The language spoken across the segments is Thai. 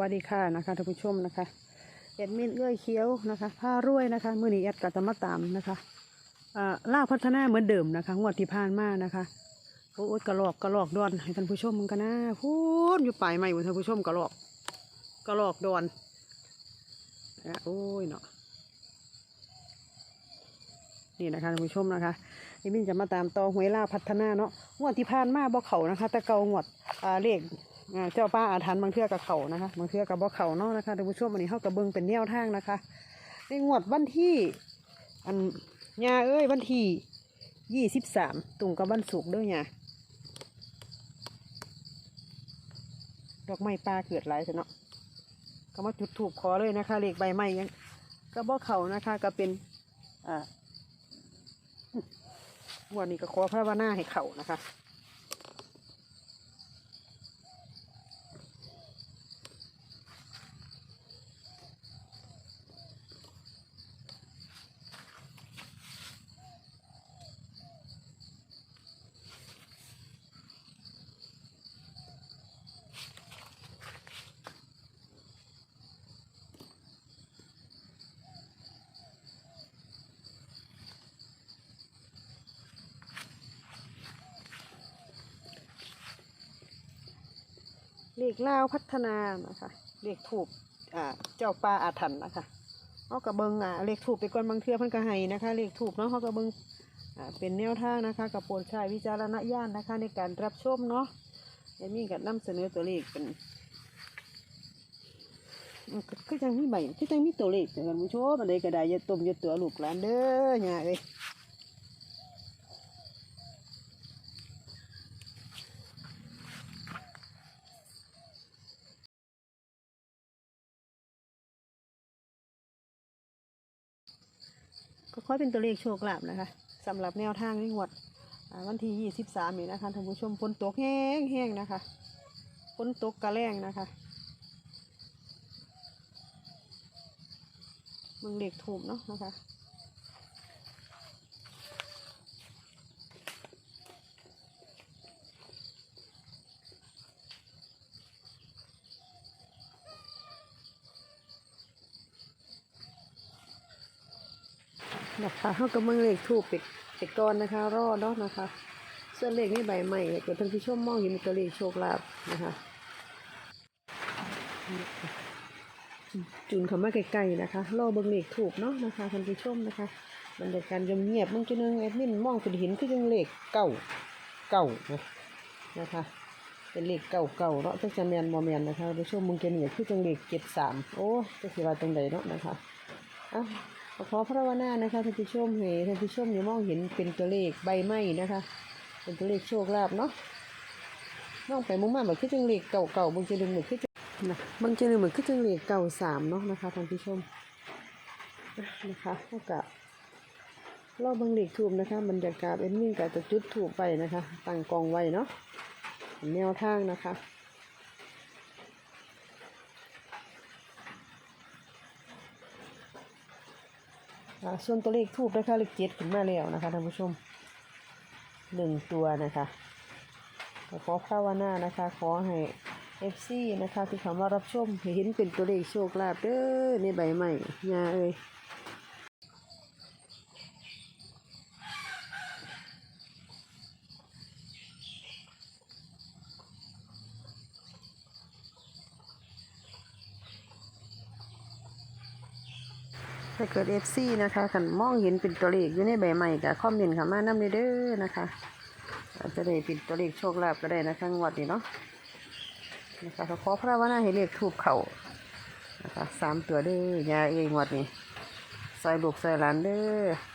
วัสดีค่ะนะคะท่านผู้ชมนะคะแอดมินเอื้อยเคี้ยวนะคะผ้ารวยนะคะมือนี้แอดก็จะมาตามนะคะอ่าล่าพัฒนาเหมือนเดิมนะคะงวดที่ผ่านมานะคะโอ้ยกระหลอกกระหลอกดอนให้ท่านผู้ชมมันกันนะพูดอยู่ปลายไม่ท่านผู้ชมกระหลอกกระหลอกดอนนะโอ้ยเนาะนี่นะคะท่านผู้ชมนะคะแอดมินจะมาตามตอหวยล่าพัฒนาเนาะงวดที่ผ่านมาบ่เขานะคะ แต่เกางวดอ่าเลขอ่า เจ้าป้าอาถรรพ์บางเทื่อกับเขานะคะบางเทื่อกับบ่เขาเนาะนะคะท่านผู้ชมวันนี้เขากระเบิงเป็นแนวทางนะคะในงวดวันที่ อันยาเอ้ยวันที่ยี่สิบสามตุงกับวันศุกร์เด้อยาดอกไม้ป่าเกิดหลายเถอะเนาะก็มาจุดถูกขอเลยนะคะเลขใบไม้ยังก็บ่เขานะคะก็เป็นอ่าวันนี้ก็ขอพระวนาให้เขานะคะ เลขลาวพัฒนานะคะเลขถูกอ่าเจ้าปลาอาถรรพ์นะคะเขากระเบิงอ่าเลขถูกไปก่อนบางเทือพิ่นก็ให้นะคะเลขถูกเนาะเขากระเบิงอ่าเป็นแนวทางนะคะกับโปรดใช้วิจารณญาณนะคะ ในการรับชมเนาะเอมี่กับนำเสนอตัวเลขเป็นอืมคือจังมีใบคือจังมีตัวเลขแต่กันผู้ชมอะไรก็ได้ย่าต้มยาตัวลูกหลานเด้อเนี่ยเอ้ย ก็ค่อยเป็นตัวเลขโชคลาภนะคะสำหรับแนวทางในงวดวันที่ 23 นี่นะคะท่านผู้ชมฝนตกแห้งแห้งนะคะฝนตกกระแรงนะคะมึงเด็กถูกเนาะนะคะ ค่ะเขาก็เมืองเลขถูกเป็ดเป็ดก้อนนะคะ รอดเนาะนะคะ ส่วนเลขนี่ใบใหม่เกิดท่านผู้ชมมองเห็นเป็นตัวเลขโชคลาภนะคะจูนเขามาใกล้ๆนะคะรอเบิ่งเลขถูกเนาะนะคะท่านผู้ชมนะคะบรรยากาศเงียบๆมึงจะนึงแอดมินมองเป็นเห็นคือยังเลขเก่าเก่านะนะคะ เป็นเลขเก่าเก่าเนาะจักจะแมนบ่แมนนะคะท่านผู้ชมมึงจะเหนียคือจังเลขเจ็ดสามโอ้จะสิว่าตรงใดเนาะนะคะอะ ขอพระวนานะคะท่านผู้ชมเห็นท่านผู้ชมอย่ามองเห็นเป็นตัวเลขใบไม้นะคะ เป็นตัวเลขโชคลาภเนาะมองไปมองมาแบบคือจังเลขเก่าๆมึงจะดึงเหมือนคือจังนะบางทีเหมือนคือจังเลขเก่าสามเนาะนะคะท่านผู้ชมนะคะเท่ากับรอบบางเลขถูกนะคะบรรยากาศเอ็นมิ่งกับจะจุดถูกไปนะคะตั้งกองไว้เนาะแนวทางนะคะะอ่าส่วนตัวเลขทูบนะคะเลขเจ็ดขึ้นมาแล้วนะคะท่านผู้ชมหนึ่งตัวนะคะขอภาวนานะคะ ขอให้เอฟซีนะคะที่เขามารับชมเห็นเป็นตัวเลขโชคลาภเด้อในใบใหม่ยาเอ้ย ถ้าเกิดเอฟซีนะคะขันมองเห็นเป็นตัวเลขอยู่ในใบใหม่กับคอมเมนต์เข้ามาน้ำเด้อนะคะจะได้เป็นตัวเลขโชคลาภก็ได้นะคะงวดนี้เนาะนะคะขอพระว่าน่าให้เลขทูบเขานะคะสามตัวเด้อยาเอ้ยงวดนี้ใส่ลูกใส่หลานเด้อ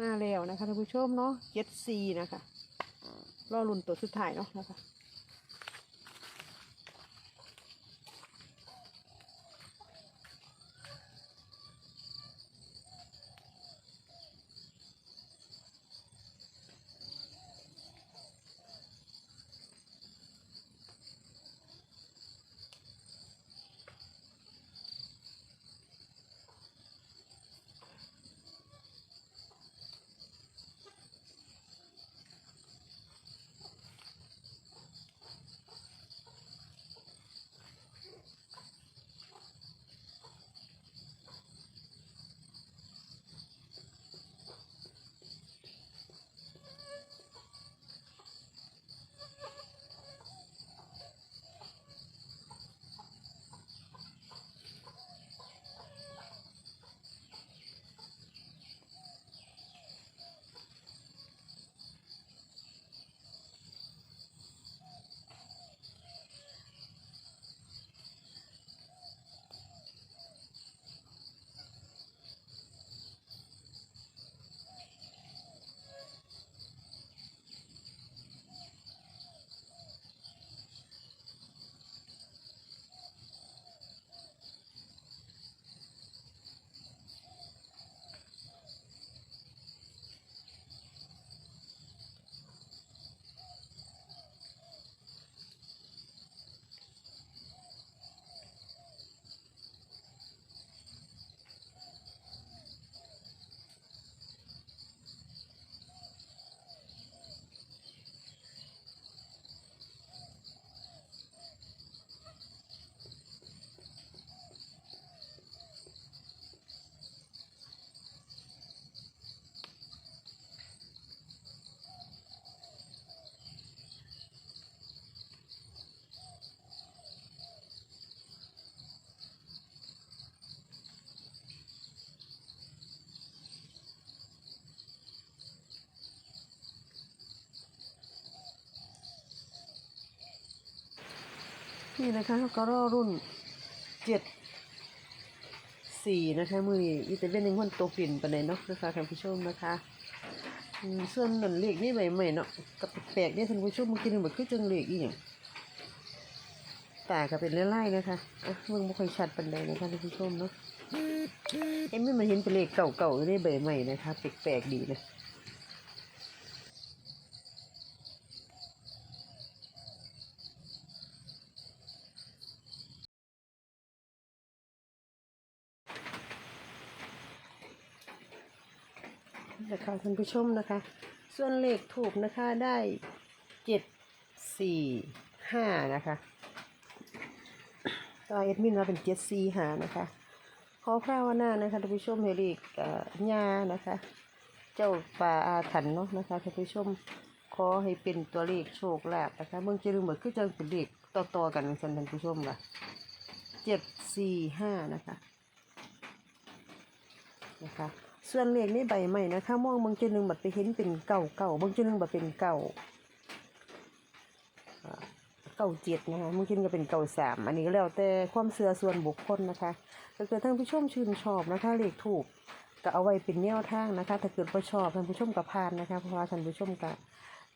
มาแล้วนะคะท่านผู้ชมเนาะเจ็ดซีนะคะรอรุ่นตัวสุดท้ายเนาะนะคะ นี่นะคะก็รอรุ่นเจ็ดสี่นะคะมือนี้อีแต่เป็นหนึ่งคนตัวปิ่นปานใดเนาะนะคะท่านผู้ชมนะคะส่วนหนันเหลขนี่ใหม่ๆเนาะกับแปลกเนี่ยท่านผู้ชมมื่อกี้นึงแบบคือจังเหลขอีหยังตาก็เป็นไล่ๆนะคะอะเมืองไม่ค่อยชัดปานใดนะคะท่านผู้ชมเนาะเอ็มไม่มาเห็นเป็นเลขเก่าๆอยู่ในใบใหม่นะคะแปลกๆดีนะ นะคะท่านผู้ชมนะคะ ส่วนเลขถูกนะคะได้เจ็ดสี่ห้านะคะก็เอ็ดมินมาเป็นเจ็ดสี่ห้านะคะ ขอพระวนานะคะท่านผู้ชมให้เลขเอ่อยานะคะ เจ้าป่าอาถรรพ์เนาะนะคะท่านผู้ชมขอให้เป็นตัวเลขโชคลาภนะคะเมืองจะลืมเหมือนคือจังเป็นเลขต่อๆกันกันท่านผู้ชมล่ะเจ็ดสี่ห้านะคะนะคะ ส่วนเลขในใบใหม่นะคะมองบางจุดหนึ่งบัดไปเห็นเป็นเก่าเก่าบางจุดหนึ่งบัดเป็นเก่าเก่าเจ็ดนะคะบางจุดก็เป็นเก่าสามอันนี้ก็แล้วแต่ความเสื่อส่วนบุคคลนะคะถ้าเกิดท่านผู้ชมชื่นชอบนะคะเลขถูกก็เอาไว้เป็นแนวทางนะคะ ถ้าเกิดว่าชอบท่านผู้ชมก็พานนะคะ เพราะว่าท่านผู้ชมก็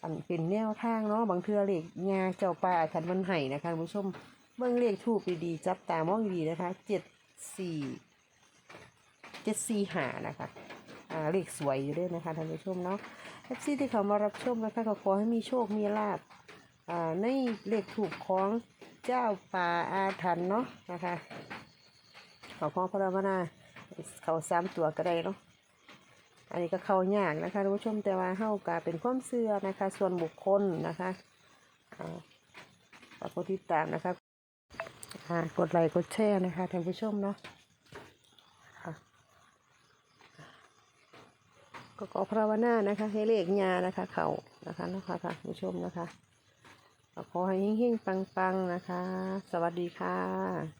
อันเป็นแนวทางเนาะบางเทือเลขงาเจ้าป่าขันมันไห้นะคะท่านผู้ชมเบิ่งเลขถูกดีๆจับตามองดีนะคะเจ็ดสี่ เจ็ดสี่หานะคะอ่าเลขสวยอยู่ด้วยนะคะท่านผู้ชมเนาะแท็กซี่ที่เขามารับชมนะคะก็ขอให้มีโชคมีลาบอ่าในเลขถูกของเจ้าป่าอาถรรพ์เนาะนะคะขอพรพระรามนาเขาสามตัวก็ได้เนาะอันนี้ก็เขายากนะคะท่านผู้ชมแต่ว่าเฮากาเป็นความเชื่อนะคะ ส่วนบุคคลนะคะอ่าฝากกดติดตามนะคะอ่ากดไลค์กดแชร์นะคะท่านผู้ชมเนาะ ก็ขอภาวนานะคะ ให้เลขญานะคะ เขานะคะนะคะค่ะผู้ชมนะคะขอให้เฮงๆปังๆนะคะ สวัสดีค่ะ